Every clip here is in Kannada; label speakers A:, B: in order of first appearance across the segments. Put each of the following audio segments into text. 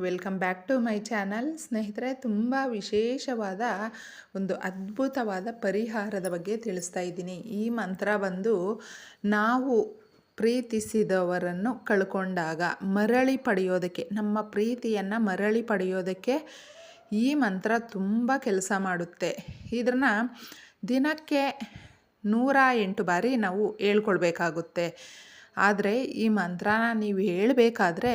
A: Welcome back to my channel ಸ್ನೇಹಿತರೆ, ತುಂಬ ವಿಶೇಷವಾದ ಒಂದು ಅದ್ಭುತವಾದ ಪರಿಹಾರದ ಬಗ್ಗೆ ತಿಳಿಸ್ತಾ ಇದ್ದೀನಿ. ಈ ಮಂತ್ರ ಬಂದು, ನಾವು ಪ್ರೀತಿಸಿದವರನ್ನು ಕಳ್ಕೊಂಡಾಗ, ಮರಳಿ ಪಡೆಯೋದಕ್ಕೆ, ನಮ್ಮ ಪ್ರೀತಿಯನ್ನು ಮರಳಿ ಪಡೆಯೋದಕ್ಕೆ ಈ ಮಂತ್ರ ತುಂಬ ಕೆಲಸ ಮಾಡುತ್ತೆ. ಇದನ್ನು ದಿನಕ್ಕೆ ನೂರ ಎಂಟು ಬಾರಿ ನಾವು ಹೇಳ್ಕೊಳ್ಬೇಕಾಗುತ್ತೆ. ಆದರೆ ಈ ಮಂತ್ರನ ನೀವು ಹೇಳಬೇಕಾದ್ರೆ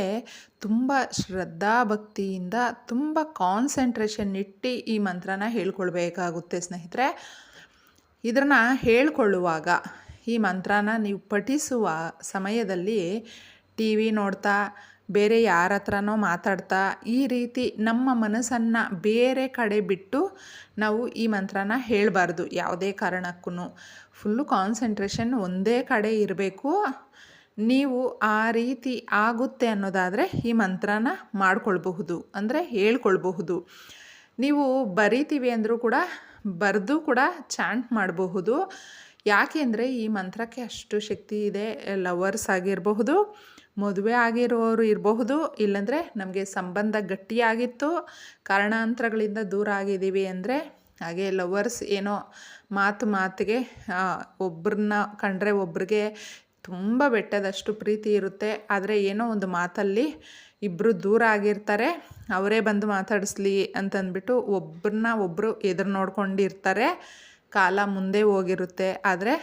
A: ತುಂಬ ಶ್ರದ್ಧಾ ಭಕ್ತಿಯಿಂದ ತುಂಬ ಕಾನ್ಸಂಟ್ರೇಷನ್ ಇಟ್ಟು ಈ ಮಂತ್ರನ ಹೇಳ್ಕೊಳ್ಬೇಕಾಗುತ್ತೆ, ಸ್ನೇಹಿತರೆ. ಇದನ್ನು ಹೇಳ್ಕೊಳ್ಳುವಾಗ ಈ ಮಂತ್ರನ ನೀವು ಪಠಿಸುವ ಸಮಯದಲ್ಲಿ ಟಿ ವಿ ನೋಡ್ತಾ, ಬೇರೆ ಯಾರ ಹತ್ರನೋ ಮಾತಾಡ್ತಾ, ಈ ರೀತಿ ನಮ್ಮ ಮನಸ್ಸನ್ನು ಬೇರೆ ಕಡೆ ಬಿಟ್ಟು ನಾವು ಈ ಮಂತ್ರನ ಹೇಳಬಾರ್ದು ಯಾವುದೇ ಕಾರಣಕ್ಕೂ ಫುಲ್ಲು ಕಾನ್ಸಂಟ್ರೇಷನ್ ಒಂದೇ ಕಡೆ ಇರಬೇಕು. ನೀವು ಆ ರೀತಿ ಆಗುತ್ತೆ ಅನ್ನೋದಾದರೆ ಈ ಮಂತ್ರನ ಮಾಡ್ಕೊಳ್ಬಹುದು, ಅಂದರೆ ಹೇಳ್ಕೊಳ್ಬಹುದು. ನೀವು ಬರಿತೀವಿ ಅಂದರೂ ಕೂಡ, ಬರೆದು ಕೂಡ ಚಾಂಟ್ ಮಾಡಬಹುದು. ಯಾಕೆಂದರೆ ಈ ಮಂತ್ರಕ್ಕೆ ಅಷ್ಟು ಶಕ್ತಿ ಇದೆ, ಲವರ್ಸ್ ಆಗಿರಬಹುದು, ಮದುವೆ ಆಗಿರೋರು ಇರಬಹುದು, ಇಲ್ಲಾಂದರೆ ನಮಗೆ ಸಂಬಂಧ ಗಟ್ಟಿಯಾಗಿತ್ತು, ಕಾರಣಾಂತರಗಳಿಂದ ದೂರ ಆಗಿದ್ದೀವಿ ಅಂದರೆ, ಹಾಗೆ ಲವರ್ಸ್ ಏನೋ ಮಾತು ಮಾತಿಗೆ ಒಬ್ಬರನ್ನ ಕಂಡ್ರೆ ಒಬ್ರಿಗೆ ತುಂಬ ಬೆಟ್ಟದಷ್ಟು ಪ್ರೀತಿ ಇರುತ್ತೆ. ಆದರೆ ಏನೋ ಒಂದು ಮಾತಲ್ಲಿ ಇಬ್ಬರು ದೂರ ಆಗಿರ್ತಾರೆ. ಅವರೇ ಬಂದು ಮಾತಾಡಿಸ್ಲಿ ಅಂತಂದ್ಬಿಟ್ಟು ಒಬ್ಬರನ್ನ ಒಬ್ಬರು ಎದುರು ನೋಡ್ಕೊಂಡಿರ್ತಾರೆ. ಕಾಲ ಮುಂದೆ ಹೋಗಿರುತ್ತೆ. ಆದರೆ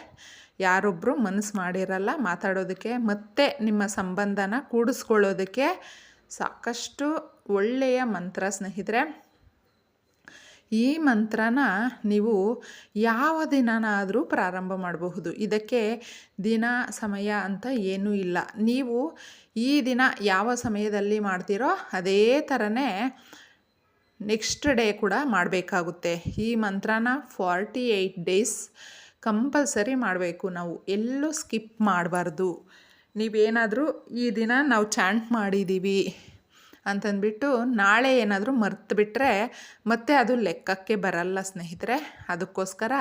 A: ಯಾರೊಬ್ಬರು ಮನಸ್ಸು ಮಾಡಿರಲ್ಲ ಮಾತಾಡೋದಕ್ಕೆ ಮತ್ತೆ ನಿಮ್ಮ ಸಂಬಂಧನ ಕೂಡಿಸ್ಕೊಳ್ಳೋದಕ್ಕೆ ಸಾಕಷ್ಟು ಒಳ್ಳೆಯ ಮಂತ್ರ ಸ್ನೇಹಿತರೆ. ಈ ಮಂತ್ರನ ನೀವು ಯಾವ ದಿನನಾದರೂ ಪ್ರಾರಂಭ ಮಾಡಬಹುದು. ಇದಕ್ಕೆ ದಿನ, ಸಮಯ ಅಂತ ಏನೂ ಇಲ್ಲ. ನೀವು ಈ ದಿನ ಯಾವ ಸಮಯದಲ್ಲಿ ಮಾಡ್ತೀರೋ ಅದೇ ಥರನೇ ನೆಕ್ಸ್ಟ್ ಡೇ ಕೂಡ ಮಾಡಬೇಕಾಗುತ್ತೆ. ಈ ಮಂತ್ರನ ಫಾರ್ಟಿ ಏಯ್ಟ್ ಡೇಸ್ ಕಂಪಲ್ಸರಿ ಮಾಡಬೇಕು ನಾವು. ಎಲ್ಲೂ ಸ್ಕಿಪ್ ಮಾಡಬಾರ್ದು. ನೀವೇನಾದರೂ ಈ ದಿನ ನಾವು ಚಾಂಟ್ ಮಾಡಿದ್ದೀವಿ. ಅಂತಂದ್ಬಿಟ್ಟು ನಾಳೆ ಏನಾದರೂ ಮರ್ತು ಬಿಟ್ಟರೆ ಮತ್ತೆ ಅದು ಲೆಕ್ಕಕ್ಕೆ ಬರಲ್ಲ ಸ್ನೇಹಿತರೆ. ಅದಕ್ಕೋಸ್ಕರ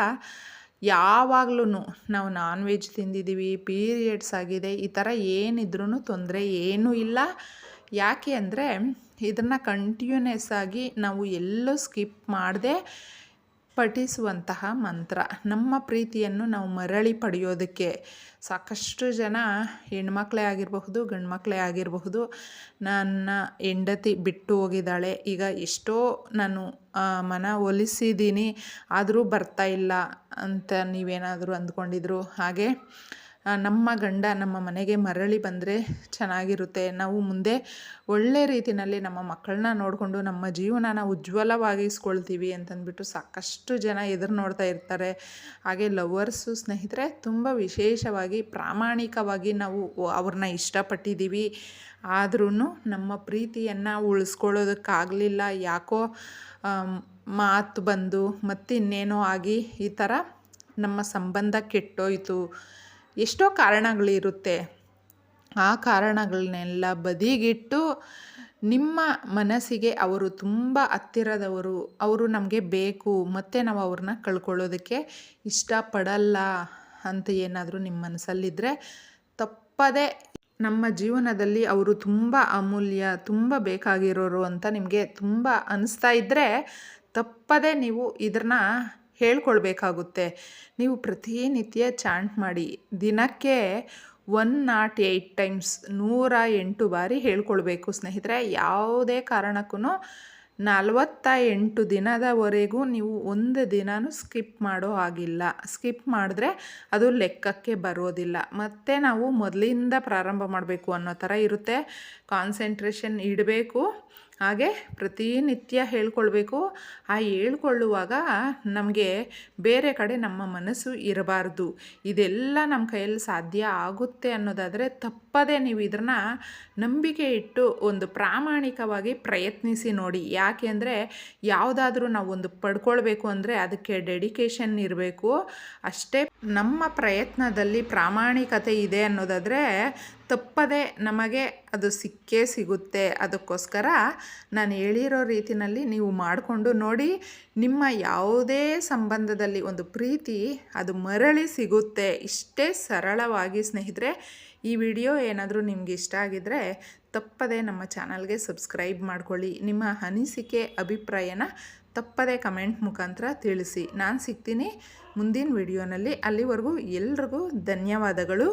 A: ಯಾವಾಗಲೂ ನಾವು ನಾನ್ ವೆಜ್ ತಿಂದಿದ್ದೀವಿ ಪೀರಿಯಡ್ಸ್ ಆಗಿದೆ, ಈ ಥರ ಏನಿದ್ರೂ ತೊಂದರೆ ಏನೂ ಇಲ್ಲ. ಯಾಕೆ ಅಂದರೆ ಇದನ್ನು ಕಂಟಿನ್ಯೂನೆಸ್ ಆಗಿ ನಾವು ಎಲ್ಲೂ ಸ್ಕಿಪ್ ಮಾಡದೆ ಪಠಿಸುವಂತಹ ಮಂತ್ರ. ನಮ್ಮ ಪ್ರೀತಿಯನ್ನು ನಾವು ಮರಳಿ ಪಡೆಯೋದಕ್ಕೆ ಸಾಕಷ್ಟು ಜನ ಹೆಣ್ಮಕ್ಳೇ ಆಗಿರಬಹುದು, ಗಂಡ್ಮಕ್ಳೇ ಆಗಿರಬಹುದು, ನನ್ನ ಹೆಂಡತಿ ಬಿಟ್ಟು ಹೋಗಿದ್ದಾಳೆ. ಈಗ ಎಷ್ಟೋ ನಾನು ಮನ ಒಲಿಸಿದ್ದೀನಿ, ಆದರೂ ಬರ್ತಾ ಇಲ್ಲ ಅಂತ ನೀವೇನಾದರೂ ಅಂದ್ಕೊಂಡಿದ್ರು? ಹಾಗೆ ನಮ್ಮ ಗಂಡ ನಮ್ಮ ಮನೆಗೆ ಮರಳಿ ಬಂದರೆ ಚೆನ್ನಾಗಿರುತ್ತೆ. ನಾವು ಮುಂದೆ ಒಳ್ಳೆ ರೀತಿಯಲ್ಲಿ ನಮ್ಮ ಮಕ್ಕಳನ್ನ ನೋಡಿಕೊಂಡು ನಮ್ಮ ಜೀವನನ ಉಜ್ವಲವಾಗಿಸ್ಕೊಳ್ತೀವಿ ಅಂತಂದ್ಬಿಟ್ಟು ಸಾಕಷ್ಟು ಜನ ಎದುರು ನೋಡ್ತಾ ಇರ್ತಾರೆ. ಹಾಗೆ ಲವರ್ಸು ಸ್ನೇಹಿತರೆ, ತುಂಬ ವಿಶೇಷವಾಗಿ ಪ್ರಾಮಾಣಿಕವಾಗಿ ನಾವು ಅವ್ರನ್ನ ಇಷ್ಟಪಟ್ಟಿದ್ದೀವಿ. ಆದ್ರೂ ನಮ್ಮ ಪ್ರೀತಿಯನ್ನು ಉಳಿಸ್ಕೊಳ್ಳೋದಕ್ಕಾಗಲಿಲ್ಲ. ಯಾಕೋ ಮಾತು ಬಂದು ಮತ್ತಿನ್ನೇನೋ ಆಗಿ ಈ ಥರ ನಮ್ಮ ಸಂಬಂಧ ಕೆಟ್ಟೋಯ್ತು. ಎಷ್ಟೋ ಕಾರಣಗಳಿರುತ್ತೆ. ಆ ಕಾರಣಗಳನ್ನೆಲ್ಲ ಬದಿಗಿಟ್ಟು ನಿಮ್ಮ ಮನಸ್ಸಿಗೆ ಅವರು ತುಂಬ ಹತ್ತಿರದವರು. ಅವರು ನಮಗೆ ಬೇಕು. ಮತ್ತು ನಾವು ಅವ್ರನ್ನ ಕಳ್ಕೊಳ್ಳೋದಕ್ಕೆ ಇಷ್ಟಪಡಲ್ಲ ಅಂತ ಏನಾದರೂ ನಿಮ್ಮ ಮನಸ್ಸಲ್ಲಿದ್ದರೆ ತಪ್ಪದೇ ನಮ್ಮ ಜೀವನದಲ್ಲಿ ಅವರು ತುಂಬ ಅಮೂಲ್ಯ, ತುಂಬ ಬೇಕಾಗಿರೋರು ಅಂತ ನಿಮಗೆ ತುಂಬ ಅನಿಸ್ತಾ ಇದ್ದರೆ ತಪ್ಪದೇ ನೀವು ಇದನ್ನ ಹೇಳ್ಕೊಳ್ಬೇಕಾಗುತ್ತೆ. ನೀವು ಪ್ರತಿನಿತ್ಯ ಚಾಂಟ್ ಮಾಡಿ, ದಿನಕ್ಕೆ ಒನ್ ನಾಟ್ ಏಯ್ಟ್ ಟೈಮ್ಸ್ ನೂರ ಎಂಟು ಬಾರಿ ಹೇಳ್ಕೊಳ್ಬೇಕು ಸ್ನೇಹಿತರೆ. ಯಾವುದೇ ಕಾರಣಕ್ಕೂ ನಲವತ್ತ ಎಂಟು ದಿನದವರೆಗೂ ನೀವು ಒಂದು ದಿನವೂ ಸ್ಕಿಪ್ ಮಾಡೋ ಹಾಗಿಲ್ಲ. ಸ್ಕಿಪ್ ಮಾಡಿದ್ರೆ ಅದು ಲೆಕ್ಕಕ್ಕೆ ಬರೋದಿಲ್ಲ. ಮತ್ತು ನಾವು ಮೊದಲಿಂದ ಪ್ರಾರಂಭ ಮಾಡಬೇಕು ಅನ್ನೋ ಥರ ಇರುತ್ತೆ. ಕಾನ್ಸಂಟ್ರೇಷನ್ ಇಡಬೇಕು. ಹಾಗೆ ಪ್ರತಿನಿತ್ಯ ಹೇಳ್ಕೊಳ್ಬೇಕು. ಆ ಹೇಳ್ಕೊಳ್ಳುವಾಗ ನಮಗೆ ಬೇರೆ ಕಡೆ ನಮ್ಮ ಮನಸ್ಸು ಇರಬಾರ್ದು. ಇದೆಲ್ಲ ನಮ್ಮ ಕೈಯಲ್ಲಿ ಸಾಧ್ಯ ಆಗುತ್ತೆ ಅನ್ನೋದಾದರೆ ತಪ್ಪದೇ ನೀವು ಇದನ್ನು ನಂಬಿಕೆ ಇಟ್ಟು ಒಂದು ಪ್ರಾಮಾಣಿಕವಾಗಿ ಪ್ರಯತ್ನಿಸಿ ನೋಡಿ. ಯಾಕೆ ಅಂದರೆ ಯಾವುದಾದ್ರೂ ನಾವು ಒಂದು ಪಡ್ಕೊಳ್ಬೇಕು ಅಂದರೆ ಅದಕ್ಕೆ ಡೆಡಿಕೇಶನ್ ಇರಬೇಕು. ಅಷ್ಟೇ ನಮ್ಮ ಪ್ರಯತ್ನದಲ್ಲಿ ಪ್ರಾಮಾಣಿಕತೆ ಇದೆ ಅನ್ನೋದಾದರೆ ತಪ್ಪದೆ ನಮಗೆ ಅದು ಸಿಕ್ಕೇ ಸಿಗುತ್ತೆ. ಅದಕ್ಕೋಸ್ಕರ ನಾನು ಹೇಳಿರೋ ರೀತಿಯಲ್ಲಿ ನೀವು ಮಾಡಿಕೊಂಡು ನೋಡಿ, ನಿಮ್ಮ ಯಾವುದೇ ಸಂಬಂಧದಲ್ಲಿ ಒಂದು ಪ್ರೀತಿ ಅದು ಮರಳಿ ಸಿಗುತ್ತೆ. ಇಷ್ಟೇ ಸರಳವಾಗಿ ಸ್ನೇಹಿತರೆ, ಈ ವಿಡಿಯೋ ಏನಾದರೂ ನಿಮ್ಗೆ ಇಷ್ಟ ಆಗಿದ್ದರೆ ತಪ್ಪದೆ ನಮ್ಮ ಚಾನಲ್ಗೆ ಸಬ್ಸ್ಕ್ರೈಬ್ ಮಾಡ್ಕೊಳ್ಳಿ. ನಿಮ್ಮ ಅನಿಸಿಕೆ, ಅಭಿಪ್ರಾಯನ ತಪ್ಪದೇ ಕಮೆಂಟ್ ಮುಖಾಂತರ ತಿಳಿಸಿ. ನಾನು ಸಿಗ್ತೀನಿ ಮುಂದಿನ ವಿಡಿಯೋನಲ್ಲಿ. ಅಲ್ಲಿವರೆಗೂ ಎಲ್ರಿಗೂ ಧನ್ಯವಾದಗಳು.